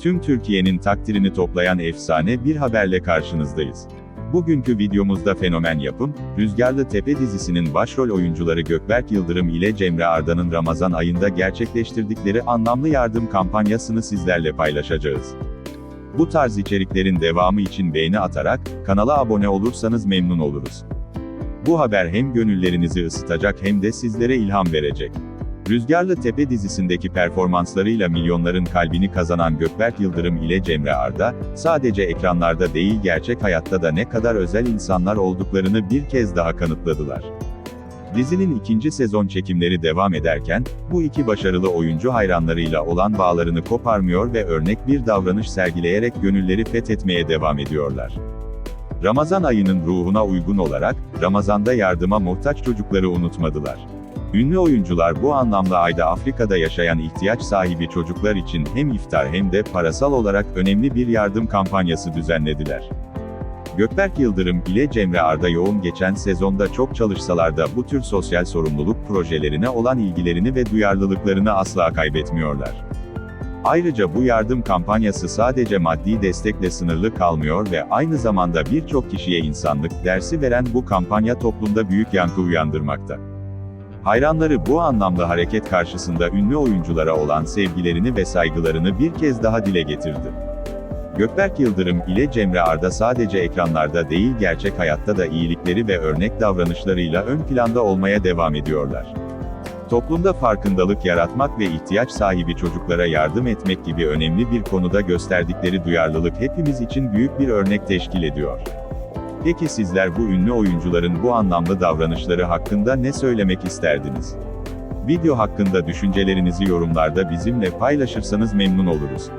Tüm Türkiye'nin takdirini toplayan efsane bir haberle karşınızdayız. Bugünkü videomuzda fenomen yapım, Rüzgarlı Tepe dizisinin başrol oyuncuları Gökberk Yıldırım ile Cemre Arda'nın Ramazan ayında gerçekleştirdikleri anlamlı yardım kampanyasını sizlerle paylaşacağız. Bu tarz içeriklerin devamı için beğeni atarak, kanala abone olursanız memnun oluruz. Bu haber hem gönüllerinizi ısıtacak hem de sizlere ilham verecek. Rüzgarlı Tepe dizisindeki performanslarıyla milyonların kalbini kazanan Gökberk Yıldırım ile Cemre Arda, sadece ekranlarda değil gerçek hayatta da ne kadar özel insanlar olduklarını bir kez daha kanıtladılar. Dizinin ikinci sezon çekimleri devam ederken, bu iki başarılı oyuncu hayranlarıyla olan bağlarını koparmıyor ve örnek bir davranış sergileyerek gönülleri fethetmeye devam ediyorlar. Ramazan ayının ruhuna uygun olarak, Ramazan'da yardıma muhtaç çocukları unutmadılar. Ünlü oyuncular bu anlamda ayda Afrika'da yaşayan ihtiyaç sahibi çocuklar için hem iftar hem de parasal olarak önemli bir yardım kampanyası düzenlediler. Gökberk Yıldırım ile Cemre Arda yoğun geçen sezonda çok çalışsalar da bu tür sosyal sorumluluk projelerine olan ilgilerini ve duyarlılıklarını asla kaybetmiyorlar. Ayrıca bu yardım kampanyası sadece maddi destekle sınırlı kalmıyor ve aynı zamanda birçok kişiye insanlık dersi veren bu kampanya toplumda büyük yankı uyandırmakta. Hayranları bu anlamda hareket karşısında ünlü oyunculara olan sevgilerini ve saygılarını bir kez daha dile getirdi. Gökberk Yıldırım ile Cemre Arda sadece ekranlarda değil gerçek hayatta da iyilikleri ve örnek davranışlarıyla ön planda olmaya devam ediyorlar. Toplumda farkındalık yaratmak ve ihtiyaç sahibi çocuklara yardım etmek gibi önemli bir konuda gösterdikleri duyarlılık hepimiz için büyük bir örnek teşkil ediyor. Peki sizler bu ünlü oyuncuların bu anlamlı davranışları hakkında ne söylemek isterdiniz? Video hakkında düşüncelerinizi yorumlarda bizimle paylaşırsanız memnun oluruz.